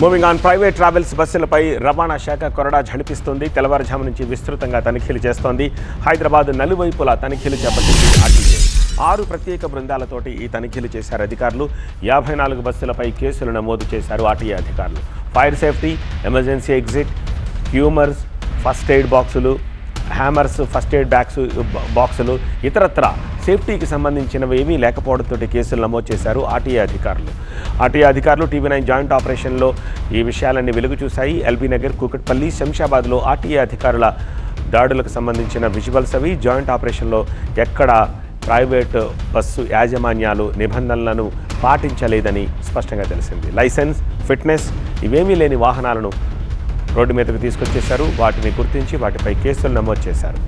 Moving on private travels బస్సులపై రవాణా శాఖ కొరడా ఝడిపిస్తుంది. తెల్లవారుజాము నుంచి విస్తృతంగా తనిఖీలు చేస్తోంది. హైదరాబాద్ నలువైపులా తనిఖీలు చేపట్టింది ఆర్టీఏ ఆరు ప్రత్యేక బృందాలతోటి ఈ తనిఖీలు చేశారు అధికారులు. యాభై నాలుగు బస్సులపై కేసులు నమోదు చేశారు ఆర్టీఏ అధికారులు. Fire safety emergency exit hammers first aid బాక్సులు హ్యామర్స్ ఫస్ట్ ఎయిడ్ బ్యాగ్స్ బాక్సులు ఇతరత్ర సేఫ్టీకి సంబంధించినవి ఏమీ లేకపోవడంతో కేసులు నమోదు చేశారు ఆర్టీఏ అధికారులు. ఆర్టీఏ అధికారులు టీవీ నైన్ జాయింట్ ఆపరేషన్లో ఈ విషయాలన్నీ వెలుగు చూశాయి. ఎల్బీ నగర్ కూకట్పల్లి శంషాబాద్లో ఆర్టీఏ అధికారుల దాడులకు సంబంధించిన విజువల్స్ అవి. జాయింట్ ఆపరేషన్లో ఎక్కడ ప్రైవేట్ బస్సు యాజమాన్యాలు నిబంధనలను పాటించలేదని స్పష్టంగా తెలిసింది. లైసెన్స్ ఫిట్నెస్ ఇవేమీ లేని వాహనాలను రోడ్డు మీదకు తీసుకొచ్చేశారు. వాటిని గుర్తించి వాటిపై కేసులు నమోదు చేశారు.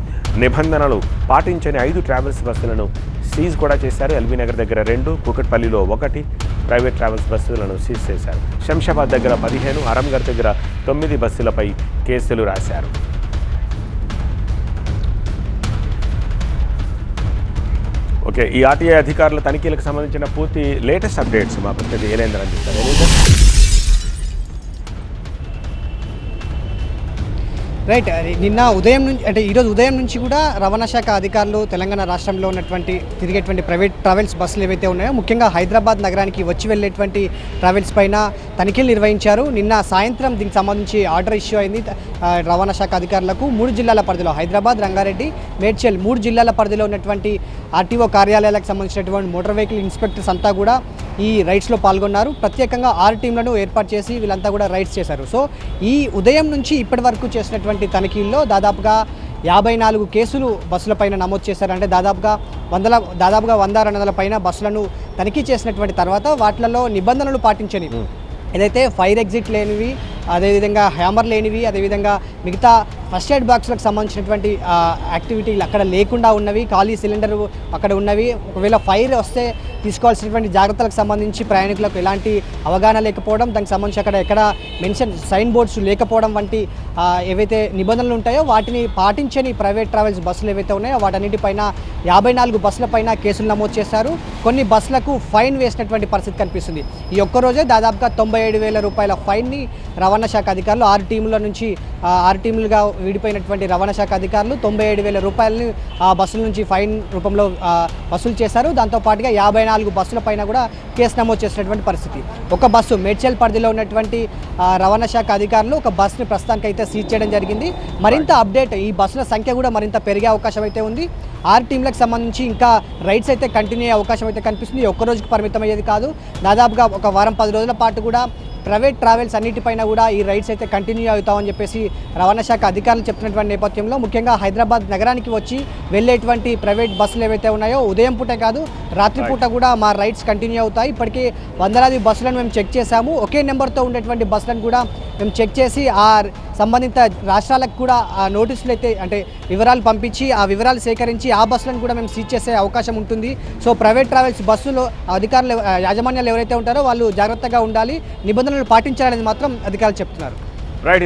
నిబంధనలు పాటించని ఐదు ట్రావెల్స్ బస్సులను సీజ్ కూడా చేశారు. ఎల్బీ నగర్ దగ్గర రెండు కూకట్పల్లిలో ఒకటి ప్రైవేట్ ట్రావెల్స్ బస్సులను సీజ్ చేశారు. శంషాబాద్ దగ్గర పదిహేను అరంగర్ దగ్గర తొమ్మిది బస్సులపై కేసులు రాశారు. ఓకే ఈ ఆర్టీఐ అధికారుల తనిఖీలకు సంబంధించిన పూర్తి లేటెస్ట్ అప్డేట్స్ మా ప్రతినిధి ఏలేందర్ అందిస్తారు. రైట్ నిన్న ఉదయం నుంచి అంటే ఈరోజు ఉదయం నుంచి కూడా రవాణా శాఖ అధికారులు తెలంగాణ రాష్ట్రంలో ఉన్నటువంటి తిరిగేటువంటి ప్రైవేట్ ట్రావెల్స్ బస్సులు ఏవైతే ఉన్నాయో ముఖ్యంగా హైదరాబాద్ నగరానికి వచ్చి వెళ్ళేటువంటి ట్రావెల్స్ పైన తనిఖీలు నిర్వహించారు. నిన్న సాయంత్రం దీనికి సంబంధించి ఆర్డర్ ఇష్యూ అయింది. రవాణా శాఖ అధికారులకు మూడు జిల్లాల పరిధిలో హైదరాబాద్ రంగారెడ్డి మేడ్చల్ మూడు జిల్లాల పరిధిలో ఉన్నటువంటి ఆర్టీఓ కార్యాలయాలకు సంబంధించినటువంటి మోటార్ వెహికల్ ఇన్స్పెక్టర్స్ అంతా కూడా ఈ రైడ్స్లో పాల్గొన్నారు. ప్రత్యేకంగా ఆరు టీంలను ఏర్పాటు చేసి వీళ్ళంతా కూడా రైడ్స్ చేశారు. సో ఈ ఉదయం నుంచి ఇప్పటి వరకు చేసినటువంటి తనిఖీల్లో దాదాపుగా యాభై నాలుగు కేసులు బస్సులపైన నమోదు చేశారంటే దాదాపుగా వందల దాదాపుగా వంద రెండు వందల పైన బస్సులను తనిఖీ చేసినటువంటి తర్వాత వాటిలలో నిబంధనలు పాటించని ఏదైతే ఫైర్ ఎగ్జిట్ లేనివి అదేవిధంగా హ్యామర్ లేనివి అదేవిధంగా మిగతా ఫస్ట్ ఎయిడ్ బాక్స్లకు సంబంధించినటువంటి యాక్టివిటీలు అక్కడ లేకుండా ఉన్నవి ఖాళీ సిలిండర్ అక్కడ ఉన్నవి. ఒకవేళ ఫైర్ వస్తే తీసుకోవాల్సినటువంటి జాగ్రత్తలకు సంబంధించి ప్రయాణికులకు ఎలాంటి అవగాహన లేకపోవడం దానికి సంబంధించి అక్కడ ఎక్కడ మెన్షన్ సైన్ బోర్డ్స్ లేకపోవడం వంటి ఏవైతే నిబంధనలు ఉంటాయో వాటిని పాటించని ప్రైవేట్ ట్రావెల్స్ బస్సులు ఏవైతే ఉన్నాయో వాటన్నిటిపైన యాభై నాలుగు బస్సులపైన కేసులు నమోదు చేశారు. కొన్ని బస్సులకు ఫైన్ వేసినటువంటి పరిస్థితి కనిపిస్తుంది. ఈ ఒక్కరోజే దాదాపుగా తొంభై ఏడు వేల రూపాయల ఫైన్ని రవాణా శాఖ అధికారులు ఆరు టీముల నుంచి ఆరు టీములుగా విడిపోయినటువంటి రవాణా శాఖ అధికారులు తొంభై ఏడు వేల రూపాయలని ఆ బస్సుల నుంచి ఫైన్ రూపంలో వసూలు చేశారు. దాంతో పాటుగా యాభై నాలుగు బస్సుల పైన కూడా కేసు నమోదు చేసినటువంటి పరిస్థితి. ఒక బస్సు మేడ్చల్ పరిధిలో ఉన్నటువంటి రవాణా శాఖ అధికారులు ఒక బస్సుని ప్రస్తుతానికి అయితే సీజ్ చేయడం జరిగింది. మరింత అప్డేట్ ఈ బస్సుల సంఖ్య కూడా మరింత పెరిగే అవకాశం అయితే ఉంది. ఆరు టీంలకు సంబంధించి ఇంకా రైడ్స్ అయితే కంటిన్యూ అయ్యే అవకాశం అయితే కనిపిస్తుంది. ఒక్క రోజుకి పరిమితం అయ్యేది కాదు. దాదాపుగా ఒక వారం పది రోజుల పాటు కూడా ప్రైవేట్ ట్రావెల్స్ అన్నిటిపైన కూడా ఈ రైడ్స్ అయితే కంటిన్యూ అవుతామని చెప్పేసి రవాణా శాఖ అధికారులు చెప్తున్నటువంటి నేపథ్యంలో ముఖ్యంగా హైదరాబాద్ నగరానికి వచ్చి వెళ్ళేటువంటి ప్రైవేట్ బస్సులు ఏవైతే ఉన్నాయో ఉదయం పూట కాదు రాత్రిపూట కూడా మా రైడ్స్ కంటిన్యూ అవుతాయి. ఇప్పటికీ వందలాది బస్సులను మేము చెక్ చేశాము. ఒకే నెంబర్తో ఉండేటువంటి బస్సులను కూడా మేము చెక్ చేసి ఆ సంబంధిత రాష్ట్రాలకు కూడా ఆ నోటీసులు అయితే అంటే వివరాలు పంపించి ఆ వివరాలు సేకరించి ఆ బస్సులను కూడా మేము సీజ్ చేసే అవకాశం ఉంటుంది. సో ప్రైవేట్ ట్రావెల్స్ బస్సులో అధికారులు యాజమాన్యాలు ఎవరైతే ఉంటారో వాళ్ళు జాగ్రత్తగా ఉండాలి. నిబంధనలు పాటించాలని మాత్రం అధికారులు చెప్తున్నారు. రైట్